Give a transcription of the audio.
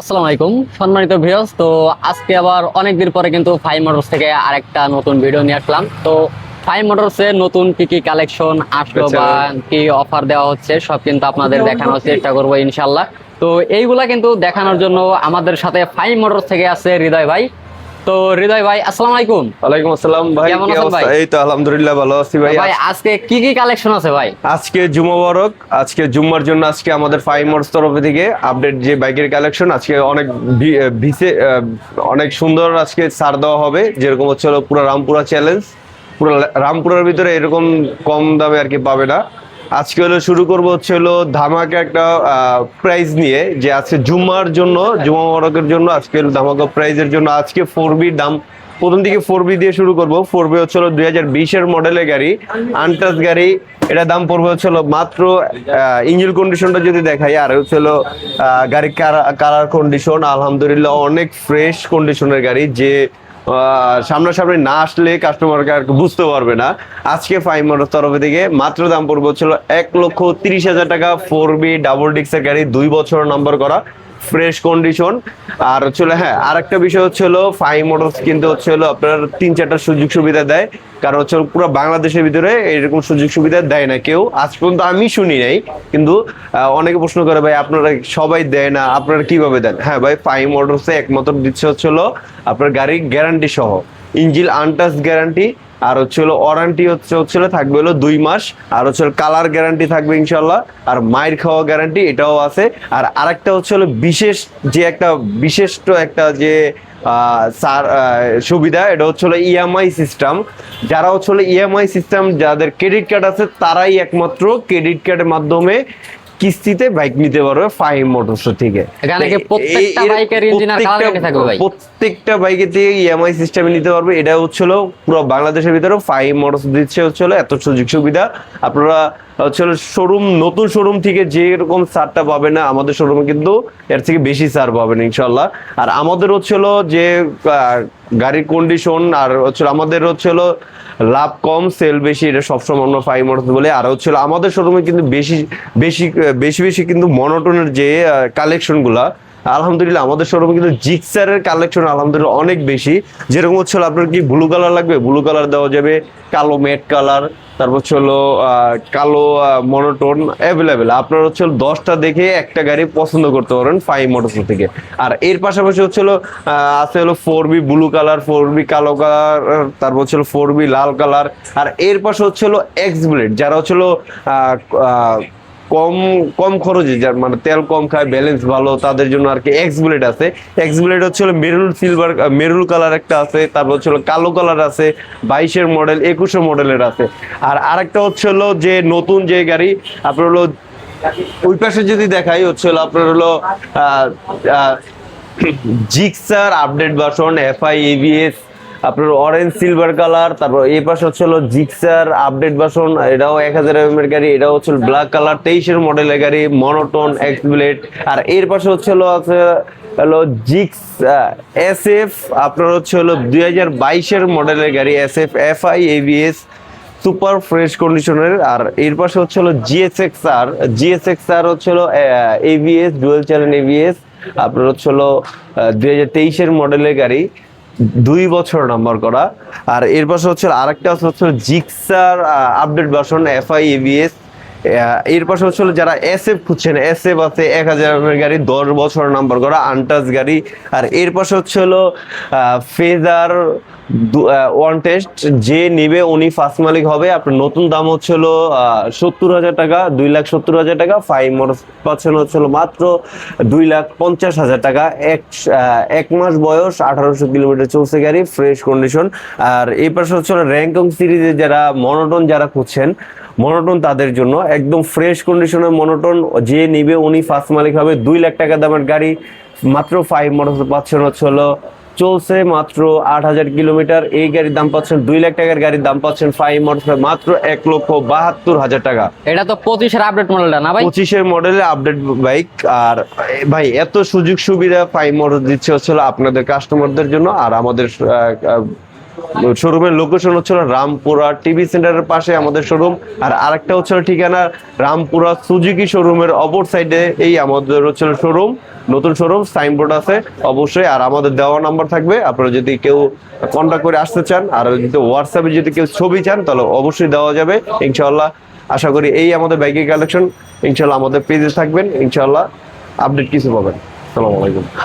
আসসালামু আলাইকুম সম্মানিত ভিউয়ার্স। তো আজকে আবার অনেক দিন পরে কিন্তু ফাইভ মোটরস থেকে আরেকটা নতুন ভিডিও নিয়ে আসলাম। তো ফাইভ মোটরস এর নতুন কি কি কালেকশন আসলো আচ্ছা। বা কি অফার দেওয়া হচ্ছে সব কিন্তু আপনাদের দেখানোর চেষ্টা করব ইনশাল্লাহ তো এইগুলা কিন্তু দেখানোর জন্য আমাদের সাথে ফাইভ মোটরস থেকে আছে হৃদয় ভাই। তো হৃদয় ভাই আসসালামু আলাইকুম। ওয়ালাইকুম আসসালাম ভাই কেমন কি আছেন অবস্থা? ভাই? এই তো আলহামদুলিল্লাহ ভালো আছি ভাই। ভাই আজকে কি কি কালেকশন আছে ভাই? আজকে জুমা বরক আজকে জুম্মার জন্য আজকে আমাদের ফাইভ মোটরস তরফ থেকে আপডেট যে বাইকের কালেকশন আজকে অনেক ভি- ভিসে অনেক সুন্দর আজকে ছাড় দেওয়া হবে। যেরকম হচ্ছে পুরো রামপুরা চ্যালেঞ্জ পুরো রামপুরার ভিতরে এরকম কম দামে আর কি পাবে না। আজকে হলো শুরু করব হচ্ছে হলো ধামাকা একটা প্রাইজ নিয়ে, যে আজকে জুম্মার জন্য জুমা বরকের জন্য আজকে ধামাকা প্রাইজের জন্য আজকে ফোর বির দাম, প্রথম দিকে ফোর বি দিয়ে শুরু করব। ফোর বি হচ্ছে দুই হাজার বিশের মডেলের গাড়ি আনটাচ গাড়ি, এটা দাম পড়বে হচ্ছে হলো মাত্র ইঞ্জিন কন্ডিশনটা যদি দেখাই, আর হচ্ছে গাড়ির কালার কন্ডিশন আলহামদুলিল্লাহ অনেক ফ্রেশ কন্ডিশনের গাড়ি, যে সামনাসামনি না আসলে কাস্টমারকে আর বুঝতে পারবে না। আজকে ফাইভ মোটর তরফ থেকে মাত্র দাম পড়বে ছিল এক লক্ষ তিরিশ হাজার টাকা ফোর বি ডাবল ডিক্সের গাড়ি, দুই বছর নম্বর করা। ফ্রেশ কন্ডিশন আর হচ্ছে হ্যাঁ আর একটা বিষয় হচ্ছে হলো ফাইভ মোটরস কিন্তু হচ্ছে হলো আপনার তিন চারটা সুযোগ সুবিধা দেয়। কারণ হচ্ছে পুরো বাংলাদেশের ভিতরে এরকম সুযোগ সুবিধা দেয় না কেউ। আজ পর্যন্ত আমি শুনি নাই, কিন্তু অনেকে প্রশ্ন করে, ভাই, আপনারা সবাই দেয় না, আপনারা কীভাবে দেন? হ্যাঁ ভাই ফাইভ মোটরসে একমাত্র দিচ্ছে হচ্ছে হলো, আপনার গাড়ির গ্যারান্টি সহ ইঞ্জিল আনটাচ গ্যারান্টি আর হচ্ছে হলো ওয়ারান্টি হচ্ছে হচ্ছে থাকবে হলো দুই মাস, আর হচ্ছে কালার গ্যারান্টি থাকবে ইনশাল্লাহ আর মায়ের খাওয়া গ্যারান্টি এটাও আছে। আর আরেকটা হচ্ছে হলো বিশেষ যে একটা, বিশিষ্ট একটা যে সার সুবিধা, এটা হচ্ছে হলো ইএমআই সিস্টেম যারা হচ্ছে হলো ইএমআই সিস্টেম যাদের ক্রেডিট কার্ড আছে, তারাই একমাত্র ক্রেডিট কার্ডের মাধ্যমে কিস্তিতে বাইক নিতে পারবে ফাইভ মোটরস থেকে। প্রত্যেকটা বাইকের আর থাকবে ভাই? প্রত্যেকটা থেকে ইএমআই সিস্টেম নিতে পারবে। এটা হচ্ছিল পুরো বাংলাদেশের ভিতরে ফাইভ মোটরস দিচ্ছে হচ্ছিল এত সুযোগ সুবিধা। আপনারা হচ্ছে শোরুম নতুন শোরুম থেকে যে এরকম সারটা পাবে না, আমাদের শোরুমে কিন্তু এর থেকে বেশি সার পাবেন ইনশাল্লাহ আর আমাদের হচ্ছে যে গাড়ির কন্ডিশন আর হচ্ছে আমাদের হচ্ছিল লাভ কম সেল বেশি, এটা সবসময় আমরা ফাইভ মোটরস বলে। আর হচ্ছে আমাদের শোরুমে কিন্তু বেশি বেশি বেশি বেশি কিন্তু মনোটনের যে কালেকশনগুলা আলহামদুলিল্লাহ, আমাদের শোরুমে কিন্তু জিক্সারের কালেকশন আলহামদুলিল্লাহ অনেক বেশি। যেরকম হচ্ছে আপনার কি ব্লু কালার লাগবে? ব্লু কালার দেওয়া যাবে, কালো ম্যাট কালার তারপর হচ্ছে হলো কালো মনোটোন অ্যাভেলেবেল আপনার হচ্ছে দশটা দেখে একটা গাড়ি পছন্দ করতে পারেন ফাইভ মোটরস থেকে। আর এর পাশাপাশি হচ্ছে হলো আছে হলো four V blue colour four V কালো কালার তারপর হচ্ছে ফোর বি লাল কালার আর এর পাশে হচ্ছে হলো এক্স ব্লেড যারা হচ্ছে হলো কম কম খরচে যার মানে তেল কম খায় ব্যালেন্স ভালো, তাদের জন্য আর কি এক্স বুলেট আছে। এক্স বুলেট হচ্ছে মেরুল সিলভার মেরুল কালার একটা আছে, তারপর হচ্ছে কালো কালার আছে, বাইশের মডেল একুশের মডেলের আছে। আর আরেকটা হচ্ছে হলো যে নতুন যে গাড়ি, আপনার হলো ওই পাশে যদি দেখাই, হচ্ছে হলো আপনার হলো Gixxer update version FI ABS আপনার অরেঞ্জ সিলভার কালার তারপর এই পাশে হচ্ছে হলো জিক্সার আপডেট ভার্সন এটাও এক হাজার এম এর গাড়ি, এটাও হচ্ছে ব্ল্যাক কালার তেইশের মডেলের গাড়ি মনোটন এক্স আর এর পাশে হচ্ছে হলো আছে হলো জিক্স এস এফ আপনার হচ্ছে হলো দুই হাজার বাইশের মডেলের গাড়ি S F F I ABS super fresh কন্ডিশনের আর এর পাশে হচ্ছে হলো জিএসএক্স আর জিএসএক্স আর হচ্ছে হলো এবিএস ডুয়েল চ্যানেল এভিএস আপনার হচ্ছে হলো দুই হাজার তেইশের মডেলের গাড়ি দুই বছর নাম্বার করা। আর এর পাশে হচ্ছে আরেকটা হচ্ছে Gixxer update version FI ABS এর পাশে হচ্ছে যারা এস এফ খুঁজছেন এস এফ আছে, এক হাজার গাড়ি, দশ বছর নাম্বার করা আন্টাস গাড়ি। আর এর পাশে হচ্ছে হলো ফেজার ওয়ান টেস্ট যে নিবে উনি ফার্স্ট মালিক হবে। আপনার নতুন দাম হচ্ছে হলো সত্তর হাজার টাকা, দুই লাখ সত্তর হাজার টাকা ফাইভ মোটর পাচ্ছেন হচ্ছে হলো মাত্র দুই লাখ পঞ্চাশ হাজার টাকা। এক এক মাস বয়স, আঠারোশো কিলোমিটার চলছে গাড়ি ফ্রেশ কন্ডিশন আর এই পাশে হচ্ছে হলো র্যাঙ্কং সিরিজে যারা মনোটন যারা খুঁজছেন মনোটন তাদের জন্য একদম ফ্রেশ কন্ডিশনের মনোটন যে নিবে উনি ফার্স্ট মালিক হবে। দুই লাখ টাকা দামের গাড়ি, মাত্র ফাইভ মোটর পাচ্ছেন হচ্ছে হলো চলছে মাত্র আট হাজার কিলোমিটার। এই গাড়ির দাম পাচ্ছেন দুই লাখ টাকার গাড়ির দাম পাচ্ছেন ফাইভ মোটর মাত্র এক লক্ষ বাহাত্তর হাজার টাকা। এটা তো পঁচিশের আপডেট মডেলটা না ভাই? পঁচিশের মডেলের আপডেট বাইক আর ভাই এত সুযোগ সুবিধা ফাইভ মোটর দিচ্ছে হচ্ছিল আপনাদের কাস্টমারদের জন্য আর আমাদের শোরুমের লোকেশন হচ্ছে রামপুরা টিভি সেন্টারের পাশে আমাদের শোরুম। আর আরেকটা হচ্ছে ঠিকানা রামপুরা সুজুকি শোরুমের অপর সাইডে এই আমাদের হচ্ছে শোরুম। নতুন শোরুম সাইনবোর্ড আছে অবশ্যই। আর আমাদের দেওয়া নাম্বার থাকবে। আপনারা যদি কেউ কন্ট্যাক্ট করে আসতে চান, আর যদি হোয়াটসঅ্যাপে যদি কেউ ছবি চান, তাহলে অবশ্যই দেওয়া যাবে। ইনশাআল্লাহ আশা করি এই আমাদের ব্যাগের কালেকশন ইনশাআল্লাহ আমাদের পেজে থাকবেন। ইনশাআল্লাহ আপডেট কিছু পাবেন। সালামালাইকুম